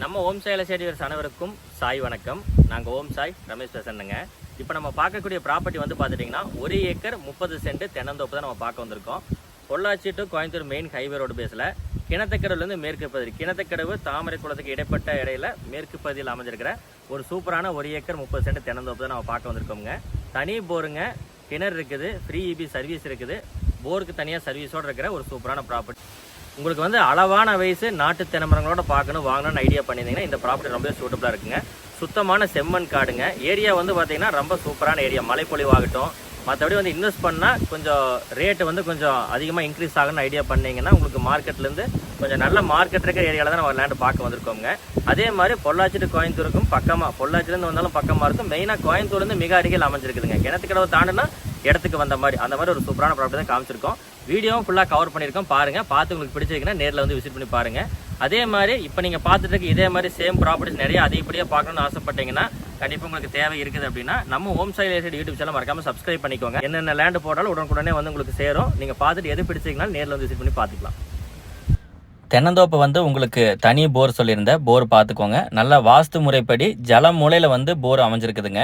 நம்ம ஓம் சாயில் சேடிவர்ஸ் அனைவருக்கும் சாய் வணக்கம். நாங்கள் ஓம் சாய் ரமேஷ் பேசணுங்க இப்போ நம்ம பார்க்கக்கூடிய ப்ராப்பர்ட்டி வந்து பார்த்துட்டிங்கன்னா ஒரு ஏக்கர் முப்பது சென்ட் தென்னந்தோப்பு தான் நம்ம பார்க்க வந்திருக்கோம். Pollachi to Coimbatore main highway road பேஸில் கிணத்துக்கடவுலேருந்து மேற்கு பகுதி கிணத்துக்கடவு தாமரை குளத்துக்கு இடைப்பட்ட இடையில மேற்கு பகுதியில் அமைஞ்சிருக்கிற ஒரு சூப்பரான ஒரு ஏக்கர் முப்பது சென்ட் தென்னந்தோப்பு தான் நம்ம பார்க்க வந்திருக்கோங்க தனி போருங்க கிணறு இருக்குது ஃப்ரீ இபி சர்வீஸ் இருக்குது. போருக்கு தனியாக சர்வீஸோடு இருக்கிற ஒரு சூப்பரான ப்ராப்பர்ட்டி உங்களுக்கு வந்து அளவான வயசு நாட்டு தினமரங்களோட பார்க்கணும் வாங்கணும்னு ஐடியா பண்ணியிருந்தீங்கன்னா இந்த ப்ராப்பர்ட்டி ரொம்ப சூட்டபுளாக இருக்குங்க. சுத்தமான செம்மண் காடுங்க. ஏரியா வந்து பார்த்தீங்கன்னா ரொம்ப சூப்பரான ஏரியா மலைப்பொழிவாகட்டும் மற்றபடி வந்து இன்வெஸ்ட் பண்ணால் கொஞ்சம் ரேட்டு வந்து கொஞ்சம் அதிகமாக இன்க்ரீஸ் ஆகணும்னு ஐடியா பண்ணிங்கன்னா உங்களுக்கு மார்க்கெட்லேருந்து கொஞ்சம் நல்ல மார்க்கெட் இருக்கிற ஏரியாவில் தான் நம்ம லேண்டு பார்க்க வந்திருக்கோங்க அதே மாதிரி பொள்ளாச்சி கோயம்புத்தூருக்கும் பக்கமாக பொள்ளாச்சிலேருந்து வந்தாலும் பக்கமாக இருக்கும். மெயினாக கோயம்புத்தூர்லேருந்து மிக அருகில் அமைஞ்சிருக்குதுங்க. கிணத்துக்கடவை தாண்டினா இடத்துக்கு வந்த மாதிரி அந்த மாதிரி ஒரு சூப்பரான ப்ராப்பர்ட்டி தான் காமிச்சிருக்கோம். வீடியோவும் ஃபுல்லாக கவர் பண்ணியிருக்கோம். பாருங்கள் பார்த்து உங்களுக்கு பிடிச்சிருக்குன்னா நேரில் வந்து விசிட் பண்ணி பாருங்கள் அதே மாதிரி இப்போ நீங்கள் பார்த்துட்டு இருக்க இதே மாதிரி சேம் ப்ராப்பர்ட்டிஸ் நிறைய அதிகப்படியாக பார்க்கணும்னு ஆசைப்பட்டீங்கன்னா கண்டிப்பாக உங்களுக்கு தேவை இருக்குது அப்படின்னா நம்ம ஹோம் சைல் யூடியூப் சேனல் மறக்காமல் சப்ஸ்கிரைப் பண்ணிக்கோங்க. என்னென்ன லேண்டு போட்டாலும் உடனுக்குடனே வந்து உங்களுக்கு சேரும். நீங்கள் பார்த்துட்டு எது பிடிச்சிங்கன்னா நேரில் வந்து விசிட் பண்ணி பார்த்துக்கலாம். தென்னந்தோப்பு வந்து உங்களுக்கு தனி போர் சொல்லியிருந்தேன் போர் பார்த்துக்கோங்க. நல்ல வாஸ்து முறைப்படி ஜல மூலையில் வந்து போர் அமைஞ்சிருக்குதுங்க.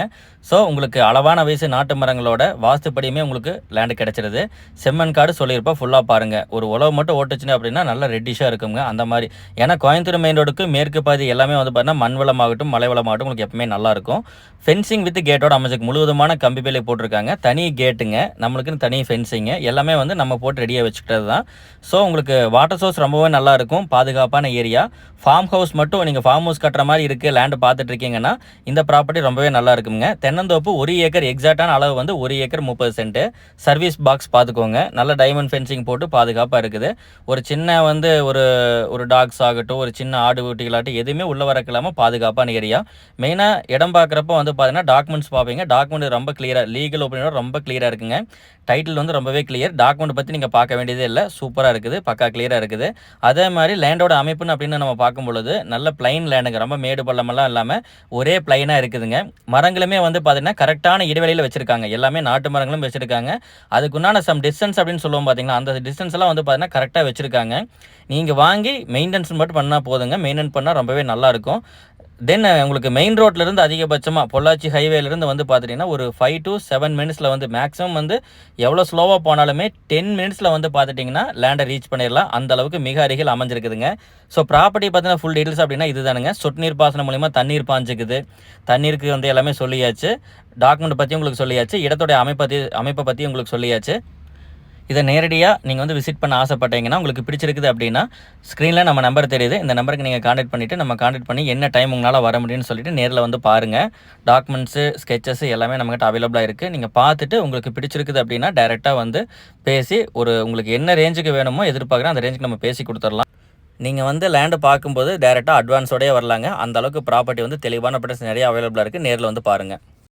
ஸோ உங்களுக்கு அளவான வயசு நாட்டு மரங்களோட வாஸ்துப்படியுமே உங்களுக்கு லேண்டு கிடச்சிருது. செம்மண் காடு சொல்லியிருப்போம் ஃபுல்லாக பாருங்கள் ஒரு உழவு மட்டும் ஓட்டுச்சுன்னு அப்படின்னா நல்லா ரெட்டிஷாக இருக்குங்க. அந்த மாதிரி. ஏன்னா கோயம்புத்தூர் மெயின் ரோடுக்கு மேற்கு பகுதி எல்லாமே வந்து பார்த்தீங்கன்னா மண் வளமாகட்டும் மலை வளமாகட்டும் உங்களுக்கு எப்பவுமே நல்லா இருக்கும். ஃபென்சிங் வித் கேட்டோட அமைஞ்சிருக்கு. முழுவதுமான கம்பி வேலை போட்டிருக்காங்க. தனி கேட்டுங்க நம்மளுக்குன்னு தனி ஃபென்சிங்கு எல்லாமே வந்து நம்ம போட்டு ரெடியாக வச்சுக்கிட்டது தான் ஸோ உங்களுக்கு வாட்டர் சோர்ஸ் ரொம்பவே நல்லா இருக்கும் பாதுகாப்பான ஏரியா. ஃபார்ம் ஹவுஸ் மட்டும் நீங்கள் ஃபார்ம் ஹவுஸ் கட்டுற மாதிரி இருக்குது லேண்டு பார்த்துட்டு இருக்கீங்கன்னா இந்த ப்ராப்பர்ட்டி ரொம்பவே நல்லா இருக்குங்க தென்னந்தோப்பு ஒரு ஏக்கர் எக்ஸாக்டான அளவு வந்து ஒரு ஏக்கர் முப்பது சென்ட்டு சர்வீஸ் பாக்ஸ் பார்த்துக்கோங்க. நல்ல டைமண்ட் ஃபென்சிங் போட்டு பாதுகாப்பாக இருக்குது. ஒரு சின்ன வந்து ஒரு ஒரு டாக்ஸ் ஆகட்டும் ஒரு சின்ன ஆடு ஊட்டிகளாகட்டும் எதுவுமே உள்ள வரக்கில்லாமல் பாதுகாப்பான ஏரியா. மெயினாக இடம் பார்க்குறப்ப வந்து பார்த்தீங்கன்னா டாக்குமெண்ட்ஸ் பார்ப்பீங்க. டாக்குமெண்ட் ரொம்ப கிளியராக லீகல் ஒப்பீனியோட ரொம்ப கிளியராக இருக்குங்க. டைட்டில் வந்து ரொம்பவே கிளியர் டாக்குமெண்ட் பற்றி நீங்கள் பார்க்க வேண்டியதே இல்லை. சூப்பராக இருக்குது. பக்கா கிளியராக இருக்குது. அதே அதே மாதிரி லேண்டோட அமைப்புன்னு அப்படின்னு நம்ம பார்க்கும் பொழுது நல்ல பிளைன் லேண்டுங்க ரொம்ப மேடு பள்ளமெல்லாம் இல்லாமல் ஒரே பிளைனாக இருக்குதுங்க. மரங்களுமே வந்து பார்த்தீங்கன்னா கரெக்டான இடைவெளியில் வச்சுருக்காங்க. எல்லாமே நாட்டு மரங்களும் வச்சுருக்காங்க. அதுக்குண்டான சம் டிஸ்டன்ஸ் அப்படின்னு சொல்லுவோம் பார்த்தீங்கன்னா அந்த டிஸ்டன்ஸ்லாம் வந்து பார்த்தீங்கன்னா கரெக்டாக வச்சுருக்காங்க. நீங்கள் வாங்கி மெயின்டெனன்ஸ் மட்டும் பண்ணால் போதுங்க. மெயின்டைன் பண்ணால் ரொம்பவே நல்லாயிருக்கும் தென் உங்களுக்கு மெயின் ரோட்லேருந்து அதிகபட்சமாக பொள்ளாச்சி ஹைவேலேருந்து வந்து பார்த்துட்டிங்கன்னா ஒரு ஃபைவ் டு செவன் மினிட்ஸில் வந்து மேக்ஸிமம் வந்து எவ்வளோ ஸ்லோவாக போனாலுமே டென் மினிட்ஸில் வந்து பார்த்துட்டிங்கன்னா லேண்டை ரீச் பண்ணிடலாம் அந்த அளவுக்கு மிக அருகில் அமைஞ்சிருக்குதுங்க. ஸோ ப்ராப்பர்ட்டி பார்த்தீங்கன்னா ஃபுல் டீட்டெயில்ஸ் அப்படின்னா இதுதானுங்க. சொட்டு நீர் பாசனம் மூலிமா தண்ணீர் பாஞ்சுக்குது. தண்ணீருக்கு வந்து எல்லாமே சொல்லியாச்சு. டாக்குமெண்ட் பற்றி உங்களுக்கு சொல்லியாச்சு. இடத்துடைய அமைப்பை அமைப்பை பற்றி உங்களுக்கு சொல்லியாச்சு. இதை நேரடியாக நீங்கள் வந்து விசிட் பண்ண ஆசைப்பட்டீங்கன்னா உங்களுக்கு பிடிச்சிருக்குது அப்படின்னா ஸ்க்ரீனில் நம்ம நம்பர் தெரியுது. இந்த நம்பருக்கு நீங்கள் காண்டாக்ட் பண்ணிவிட்டு நம்ம காண்டாக்ட் பண்ணி என்ன டைம் உங்களால் வர முடியும்னு சொல்லிட்டு நேரில் வந்து பாருங்கள் டாக்குமெண்ட்ஸு ஸ்கெச்சஸ் எல்லாமே நம்மகிட்ட அவைலபிளாக இருக்குது நீங்கள் பார்த்துட்டு உங்களுக்கு பிடிச்சிருக்குது அப்படின்னா டேரெக்டாக வந்து பேசி ஒரு உங்களுக்கு என்ன ரேஞ்சுக்கு வேணுமோ எதிர்பார்க்குறோம் அந்த ரேஞ்சுக்கு நம்ம பேசி கொடுத்துடலாம். நீங்கள் வந்து லேண்டு பார்க்கும்போது டேரெக்டாக அட்வான்ஸோடய வரலாங்க. அந்த அளவுக்கு ப்ராப்பர்ட்டி வந்து தெளிவான ப்ரைஸ் நிறைய அவைலபிளாக இருக்குது நேரில் வந்து பாருங்கள்